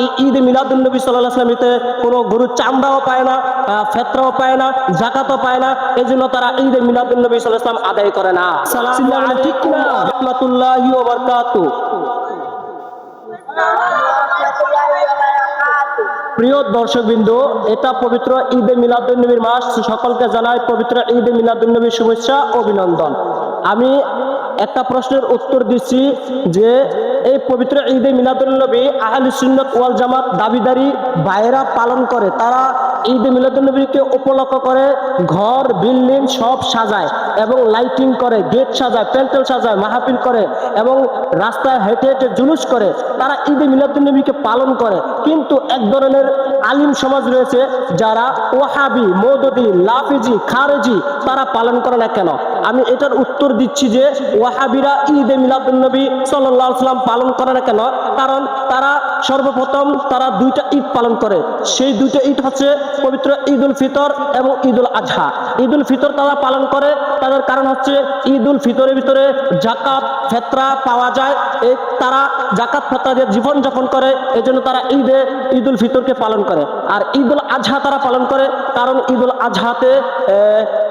এই ঈদ মিলাদুলনবী সাল্লাহ আসলামীতে কোনো গরুর চামড়াও পায় না ফেতরাও পায় না জাকাতও পায় না এই জন্য তারা ঈদ মিলাদুলনবী সাল্লাহ আসলাম আদায় করে না। ঠিক কিনা রহমতুল্লাহি ওয়া বারাকাতুহু। প্রিয় দর্শকবৃন্দ এটা পবিত্র ঈদে মিলাদুন্নবীর মাস। সকলকে জানাই পবিত্র ঈদে মিলাদুন্নবীর শুভেচ্ছা অভিনন্দন। আমি একটা প্রশ্নের উত্তর দিচ্ছি যে এই পবিত্র ঈদে মিলাদুন্নবী আহলি সুন্নত ওয়াল জামাত দাবিদারি ভাইয়েরা পালন করে। তারা ঈদে মিলাদুন্নবীকে উপলক্ষ করে ঘর, বিল্ডিং সব সাজায় এবং লাইটিং করে, গেট সাজায়, প্যান্ডেল সাজায়, মাহফিল করে এবং রাস্তায় হেঁটে হেঁটে জুলুস করে। তারা ঈদে মিলাদুন্নবীকে পালন করে। কিন্তু এক ধরনের আলিম সমাজ রয়েছে যারা ওহাবি মৌদদি লাফিজি, খারেজি তারা পালন করে না কেন? আমি এটার উত্তর দিচ্ছি যে ওয়াহাবিরা ঈদে মিলাদুন্নবী সাল্লাহ সাল্লাম পালন করে না কেন? কারণ তারা সর্বপ্রথম তারা দুইটা ঈদ পালন করে। সেই দুইটা ঈদ হচ্ছে পবিত্র ঈদ উল ফিতর এবং ঈদ উল আজহা। ঈদ উল ফিতর তারা পালন করে, তাদের কারণ হচ্ছে ঈদ উল ফিতরের ভিতরে জাকাত, ফেতরা পাওয়া যায়। এই তারা জাকাত ফেতরা দিয়ে জীবন যাপন করে এই জন্য তারা ঈদে ঈদ উল ফিতরকে পালন করে। আর ঈদ উল আজহা তারা পালন করে, কারণ ঈদ উল আজহাতে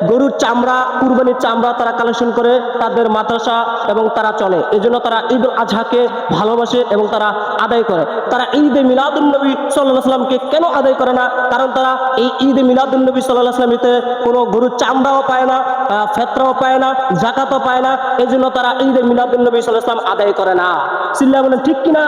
গরুর চামড়া, কুরবানির চামড়া তারা কালেকশন করে, তাদের মাদ্রাসা এবং তারা চলে। এই জন্য তারা ঈদ উল আজহাকে ভালোবাসে এবং তারা আদায় করে। তারা ঈদে মিলাদুলনবী সাল্লাহ সাল্লামকে কেন আদায় করে না? কারণ তারা এই ঈদে মিলাদুলনবী সাল্লাহ সাল্লামিতে কোনো গরুর চামড়াও পায় না ফেতরাও পায় না জাকাতও পায় না। এই জন্য তারা ঈদে মিলাদুলনবী সাল্লাহ সাল্লাম আদায় করে না। চিল্লা বলেন ঠিক কিনা?